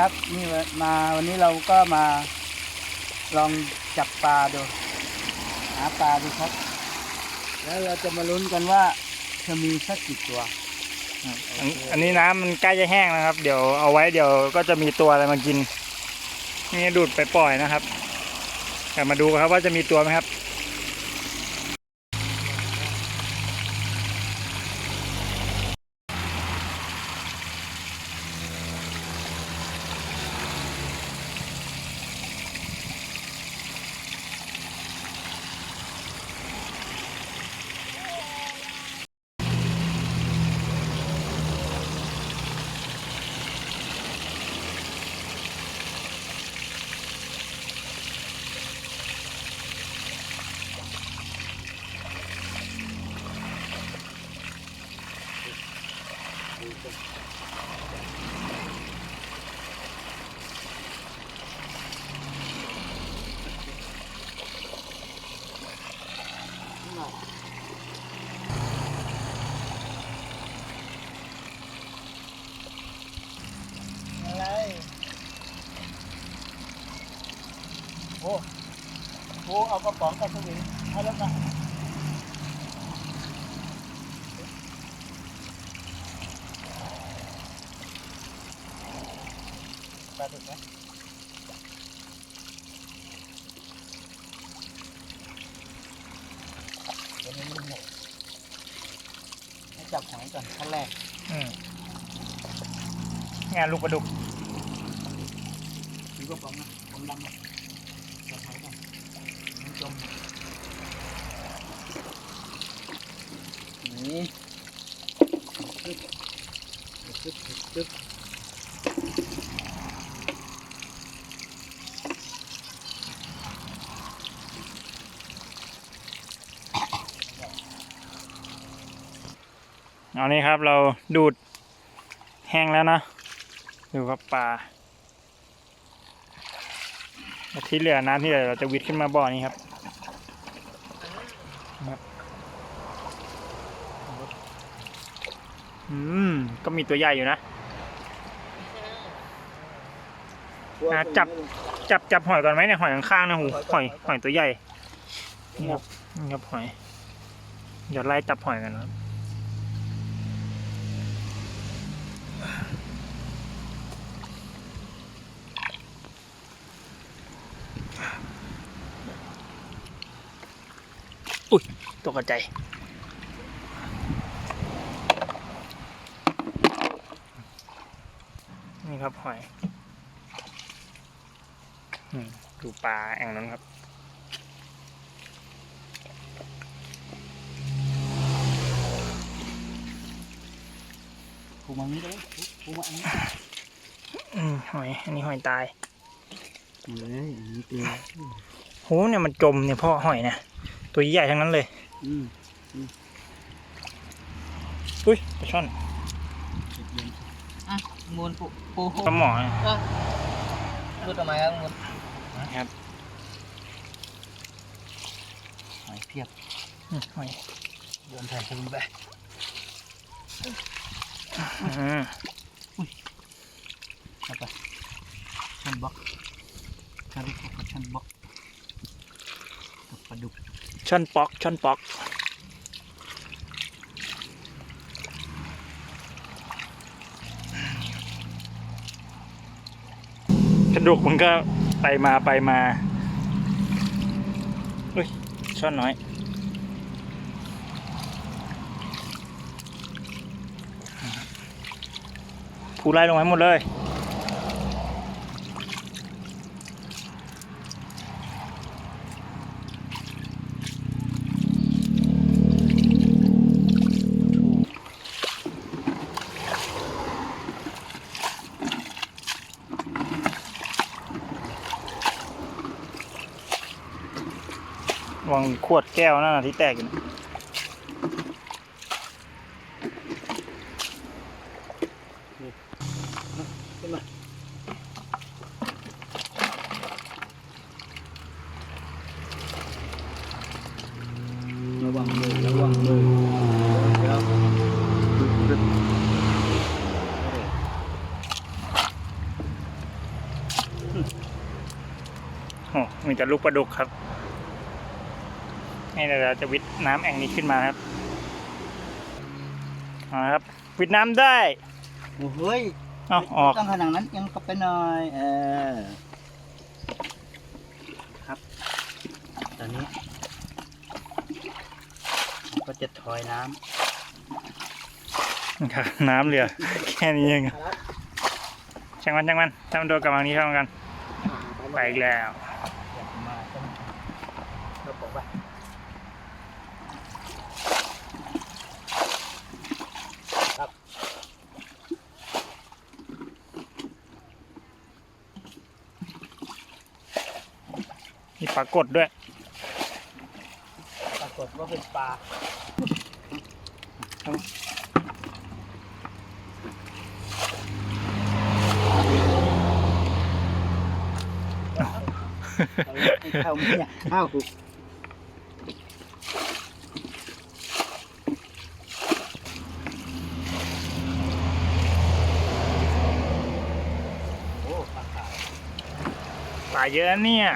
ครับนี่มาวันนี้เราก็มา ลองจับปลาดู หาปลาดูครับ แล้วเราจะมาลุ้นกันว่าจะมีสักกี่ตัวอันอันนี้น้ำมันใกล้จะแห้งนะครับ เดี๋ยวเอาไว้เดี๋ยวก็จะมีตัวอะไรมากิน นี่ดูดไปปล่อยนะครับแต่มาดูครับว่าจะมีตัวไหมครับ โอ้โหเอากระป๋องกับสวิงเอาแล้วกัน ปลาดุกไหมเดี๋ยวนี้มันหมดให้จับหอยก่อนขั้นแรกอืมงานลูกปลาดุกถือกระป๋องนะผมดำนะจับหอยก่อนมันจมนี่ปึ๊บปึ๊บปึ๊บปึ๊บ อานี่ครับเราดูดแห้งแล้วนะ ดูครับปลาที่เหลือน้ำที่เหลือเราจะวิดขึ้นมาบ่อนี้ครับอืม ก็มีตัวใหญ่อยู่นะอะจับจับจับหอยก่อนไหมเนี่ยหอยข้างๆนะหูหอยหอยตัวใหญ่นี่ครับนี่ครับหอยเดี๋ยวไล่จับหอยกันนะครับ อุ้ยตกใจนี่ครับหอยอืมดูปลาแองนั้นครับผูกมานี้เลยผูกมาอันนี้อืมหอย อันนี้หอยตาย เฮ้ยอันนี้ตัวโหเนี่ยมันจมเนี่ยพ่อหอยเนี่ย ตัวใหญ่ทั้งนั้นเลยอืมอุ้ยปลาช่อนอะมูลปูปูปลาหมอเนี่ยก็พูดทำไมครับมูลนะครับหอยเพียบอืมหอยโยนใส่ถุงไปอืมเอาไปชันบล็อกชันบล็อกกับชันบล็อกกับปลาดุก ช่อนปอกช่อนปอก กระดูกมันก็ไปมาไปมาอุ้ยช่อนน้อยผูไล่ลงไว้หมดเลย วางขวดแก้วนั่นนะที่แตกอยู่นะขึ้นมาระวังมือระวังมือเดี๋ยวโอ้มีแต่ลูกปลาดุกครับ นี่เดี๋ยวเราจะวิทน้ำแอ่งนี้ขึ้นมาครับเอาละครับ วิทน้ำได้โอ้เฮ้ยเอาออกต้องขนาดนั้นยังกลับไปหน่อยเออครับ ตอนนี้ ก็จะถอยน้ครับน้ำเหลือ แค่นี้เองช่างมันช่างมันช่างมันโดนกำลังนี้เข้ามากันไปอีกแล้วำอยากมาใช่ไหมเราบอกว่า มีปรากฏด้วย ปรากฏว่าเป็นปลาเข้าไม่อยากเข้าโอ้ปลาขาว ปลาเยอะนะเนี่ย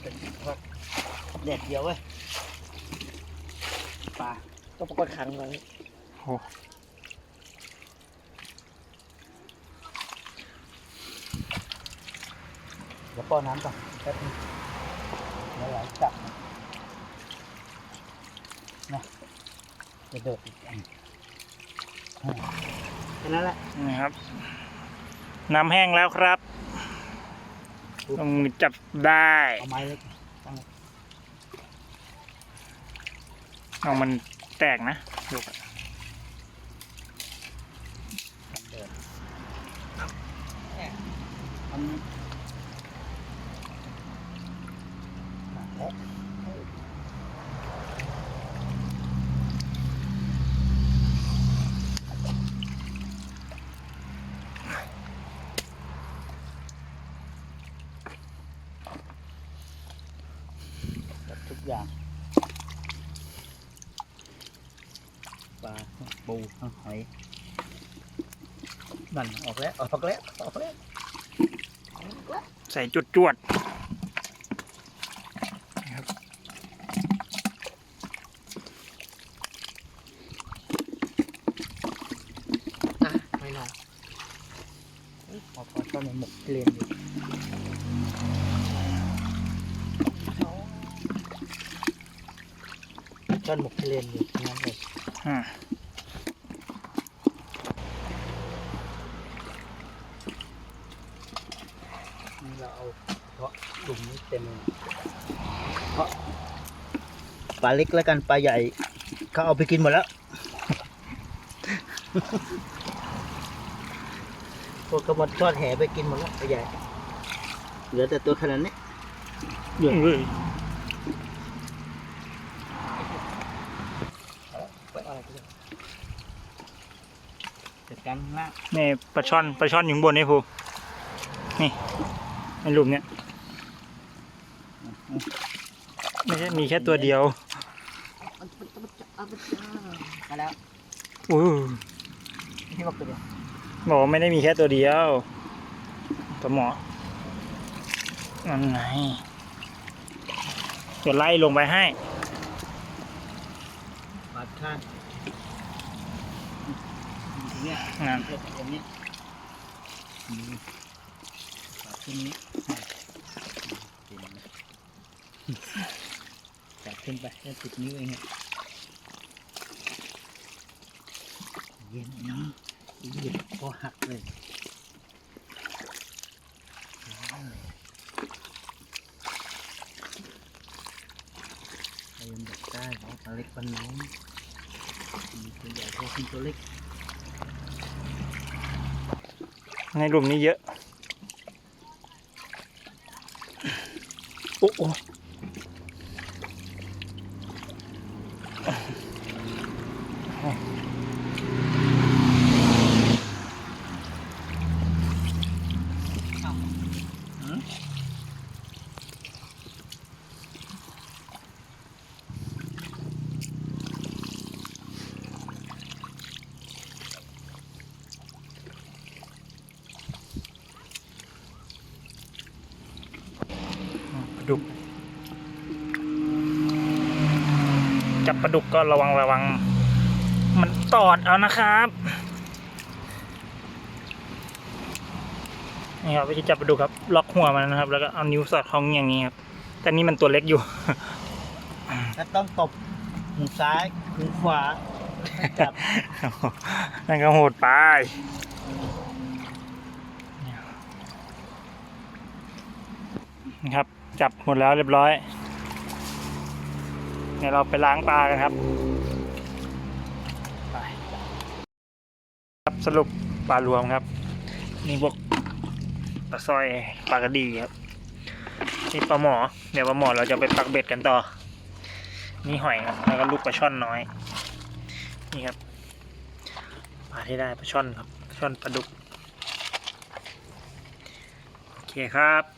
เป็นพวก แดดเดียวเว้ยปลาก็ปรากฏขังไว้โอ้เดี๋ยวป้อนน้ำก่อนแป๊บนึงเดี๋ยวไหลจับนะจะเดือดอีกอันอ่าแค่นั้นแหละ นี่ครับ น้ำแห้งแล้วครับ ต้องจับได้ เอาไม้เล็ก เอามันแตกนะลูกอะ เดือดมันมาแล้วจับทุกอย่าง ปลาทั้งปูทั้ง หอยนั่นออกแล้ว ออกแล้ว ออกแล้ว ใส่จุดจวดครับอะไม่นอนพอพอตอนนี้หมกเรียนอยู่ตอนหมกเรียนอยู่นั่นเลยอ่า นี่เราเอาเพราะ กลุ่มนี้เต็มเลยเพราะปลาเล็กแล้วกันปลาใหญ่เขาเอาไปกินหมดแล้ว พวกเขามาทอดแหไปกินหมดแล้วปลาใหญ่ เหลือแต่ตัวขนาดนี้เฮ้ยไปอะไรไปเลยจัดการข้างล่างนี่ปลาช่อนปลาช่อนอยู่ข้างบนนี่ภูนี่ในหลุมเนี้ย ไม่ใช่มีแค่ตัวเดียวมาแล้วอู้ที่บอกตัวเดียวบอกว่าไม่ได้มีแค่ตัวเดียวตัวหมอนั่นไงเดี๋ยวไล่ลงไปให้ปาดข้างอย่างเงี้ยนั่นเอย่างเงี้ปาดขึ้นนี้ จับขึ้นไปแค่สิบนิ้วเองเย็นนะเย็นพอหักเลยยังอยากได้เอาปลาเล็กปลาน้อยมีตัวใหญ่พอขึ้นตัวเล็ก ในหลุมนี้เยอะ đục. ปลาดุกก็ระวังระวัง มันตอดเอานะครับนี่ครับวิธีจับปลาดุกครับ ล็อกหัวมันนะครับ แล้วก็เอานิ้วสอดคล้องอย่างนี้ครับแต่นี่มันตัวเล็กอยู่แล้วต้องตบหูซ้ายหูขวาจับนั่นก็โหดไปนะครับ จับหมดแล้วเรียบร้อย เดี๋ยวเราไปล้างปลากันครับครับสรุปปลารวมครับ นี่พวกปลาสร้อยปลากระดีครับนี่ปลาหมอ เดี๋ยวปลาหมอเราจะไปปักเบ็ดกันต่อ นี่หอยครับ แล้วก็ลูกปลาช่อนน้อย นี่ครับปลาที่ได้ปลาช่อนครับช่อนปลาดุก โอเคครับ